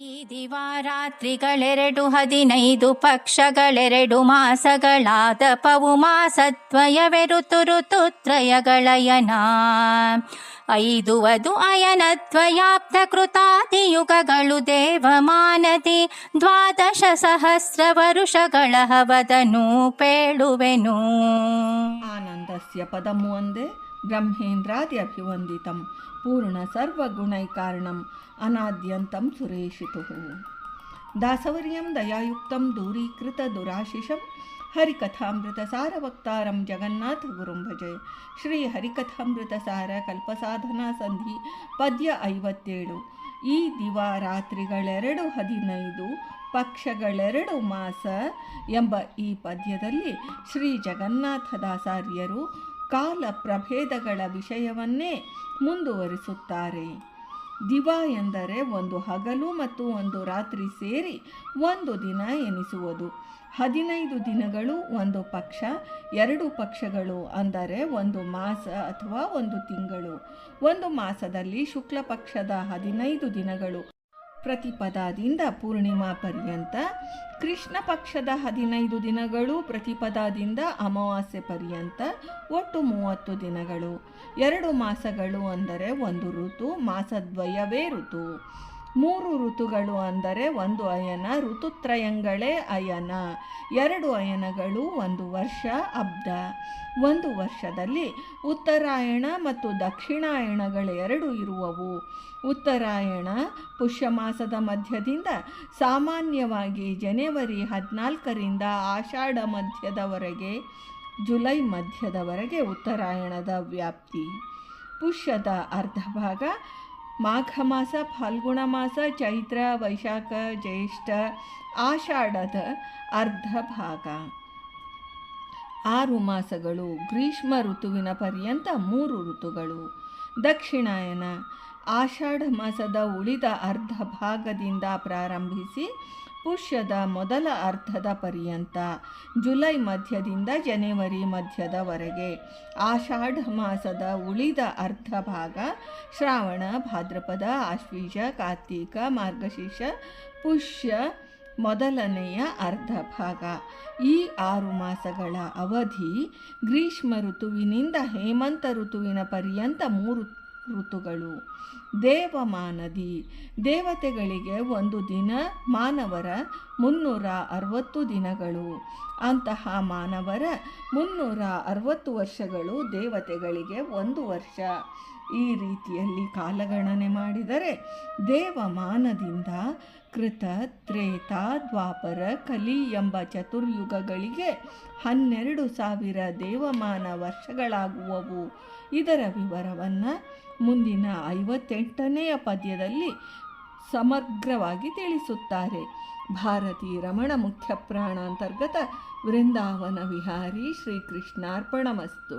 ಈ ದಿವಾರಾತ್ರಿಗಳೆರಡು ಹದಿನೈದು ಪಕ್ಷಗಳೆರಡು ಮಾಸಗಳಾದ ಪವು ಮಾಸದ್ವಯವೆರುತು ಋತುತ್ರಯಗಳಯನ. ಐದು ವಧು ಅಯನದ್ವಯಾಪ್ತ ಕೃತಾದಿಯುಗಗಳು ದೇವಮಾನದಿ ದ್ವಾದಶ ಸಹಸ್ರ ವರುಷಗಳ ಹವದನು ಪೇಳುವೆನು. ಆನಂದಸ್ಯ ಪದಮು ಒಂದೇ. ಬ್ರಹ್ಮೇಂದ್ರಾದಿ ಅಭಿವಂದಿತಂ, ಪೂರ್ಣ ಸರ್ವಗುಣೈಕಾರಣಂ, ಅನಾದ್ಯಂತಂ ಸುರೇಶಿತು. ದಾಸವರ್ಯಂ ದಯಾಯುಕ್ತಂ ದೂರೀಕೃತ ದುರಾಶಿಷಂ ಹರಿಕಥಾಮೃತ ಸಾರವಕ್ತಾರಂ ಜಗನ್ನಾಥ ಗುರುಂ ಭಜೆ. ಶ್ರೀ ಹರಿಕಥಾಮೃತ ಸಾರ ಕಲ್ಪಸಾಧನಾ ಸಂಧಿ ಪದ್ಯ ಐವತ್ತೇಳು. ಈ ದಿವಾರಾತ್ರಿಗಳೆರಡು ಹದಿನೈದು, ಪಕ್ಷಗಳೆರಡು ಮಾಸ ಎಂಬ ಈ ಪದ್ಯದಲ್ಲಿ ಶ್ರೀ ಜಗನ್ನಾಥದಾಸಾರ್ಯರು ಕಾಲ ಪ್ರಭೇದಗಳ ವಿಷಯವನ್ನೇ ಮುಂದುವರಿಸುತ್ತಾರೆ. ದಿವ ಎಂದರೆ ಒಂದು ಹಗಲು ಮತ್ತು ಒಂದು ರಾತ್ರಿ ಸೇರಿ ಒಂದು ದಿನ ಎನಿಸುವುದು. ಹದಿನೈದು ದಿನಗಳು ಒಂದು ಪಕ್ಷ, ಎರಡು ಪಕ್ಷಗಳು ಅಂದರೆ ಒಂದು ಮಾಸ ಅಥವಾ ಒಂದು ತಿಂಗಳು. ಒಂದು ಮಾಸದಲ್ಲಿ ಶುಕ್ಲ ಪಕ್ಷದ ಹದಿನೈದು ದಿನಗಳು ಪ್ರತಿಪದಾದಿಂದ ಪೂರ್ಣಿಮಾ ಪರ್ಯಂತ, ಕೃಷ್ಣ ಪಕ್ಷದ ಹದಿನೈದು ದಿನಗಳು ಪ್ರತಿಪದಾದಿಂದ ಅಮಾವಾಸ್ಯೆ ಪರ್ಯಂತ ಒಟ್ಟು ಮೂವತ್ತು ದಿನಗಳು. ಎರಡು ಮಾಸಗಳು ಅಂದರೆ ಒಂದು ಋತು, ಮಾಸದ್ವಯವೇ ಋತು. ಮೂರು ಋತುಗಳು ಅಂದರೆ ಒಂದು ಅಯನ ಋತುತ್ರಯಂಗಳೇ ಅಯನ. ಎರಡು ಅಯನಗಳು, ಒಂದು ವರ್ಷ ಅಬ್ದ ಒಂದು ವರ್ಷದಲ್ಲಿ ಉತ್ತರಾಯಣ ಮತ್ತು ದಕ್ಷಿಣಾಯಣಗಳೆರಡು ಇರುವವು. ಉತ್ತರಾಯಣ ಪುಷ್ಯಮಾಸದ ಮಧ್ಯದಿಂದ ಸಾಮಾನ್ಯವಾಗಿ ಜನವರಿ ಹದಿನಾಲ್ಕರಿಂದ ಆಷಾಢ ಮಧ್ಯದವರೆಗೆ, ಜುಲೈ ಮಧ್ಯದವರೆಗೆ ಉತ್ತರಾಯಣದ ವ್ಯಾಪ್ತಿ. ಪುಷ್ಯದ ಅರ್ಧ ಭಾಗ ಮಾಘ ಮಾಸ ಫಾಲ್ಗುಣ ಮಾಸ ಚೈತ್ರ, ವೈಶಾಖ, ಜ್ಯೇಷ್ಠ, ಆಷಾಢದ ಅರ್ಧ ಭಾಗ. ಆರು ಮಾಸಗಳು ಗ್ರೀಷ್ಮ ಋತುವಿನ ಪರ್ಯಂತ ಮೂರು ಋತುಗಳು. ದಕ್ಷಿಣಾಯನ ಆಷಾಢ ಮಾಸದ ಉಳಿದ ಅರ್ಧ ಭಾಗದಿಂದ ಪ್ರಾರಂಭಿಸಿ ಪುಷ್ಯದ ಮೊದಲ ಅರ್ಧದ ಪರ್ಯಂತ ಜುಲೈ ಮಧ್ಯದಿಂದ ಜನವರಿ ಮಧ್ಯದವರೆಗೆ ಆಷಾಢ ಮಾಸದ ಉಳಿದ ಅರ್ಧ ಭಾಗ ಶ್ರಾವಣ, ಭಾದ್ರಪದ ಆಶ್ವೀಜ ಕಾರ್ತೀಕ ಮಾರ್ಗಶೀರ್ಷ ಪುಷ್ಯ ಮೊದಲನೆಯ ಅರ್ಧ ಭಾಗ. ಈ ಆರು ಮಾಸಗಳ ಅವಧಿ ಗ್ರೀಷ್ಮ ಋತುವಿನಿಂದ ಹೇಮಂತ ಋತುವಿನ ಪರ್ಯಂತ ಮೂರು ಋತುಗಳು. ದೇವಮಾನದಿ. ದೇವತೆಗಳಿಗೆ ಒಂದು ದಿನ, ಮಾನವರ ಮುನ್ನೂರ ಅರವತ್ತು ದಿನಗಳು. ಅಂತಹ ಮಾನವರ ಮುನ್ನೂರ ಅರವತ್ತು ವರ್ಷಗಳು ದೇವತೆಗಳಿಗೆ ಒಂದು ವರ್ಷ. ಈ ರೀತಿಯಲ್ಲಿ ಕಾಲಗಣನೆ ಮಾಡಿದರೆ ದೇವಮಾನದಿಂದ ಕೃತ ತ್ರೇತ ದ್ವಾಪರ ಕಲಿ ಎಂಬ ಚತುರ್ಯುಗಗಳಿಗೆ ಹನ್ನೆರಡು ಸಾವಿರ ದೇವಮಾನ ವರ್ಷಗಳಾಗುವವು. ಇದರ ವಿವರವನ್ನು ಮುಂದಿನ ಐವತ್ತೆಂಟನೆಯ ಪದ್ಯದಲ್ಲಿ ಸಮಗ್ರವಾಗಿ ತಿಳಿಸುತ್ತಾರೆ. ಭಾರತೀ ರಮಣ ಮುಖ್ಯ ಅಂತರ್ಗತ ವೃಂದಾವನ ವಿಹಾರಿ ಶ್ರೀಕೃಷ್ಣಾರ್ಪಣಮಸ್ತು.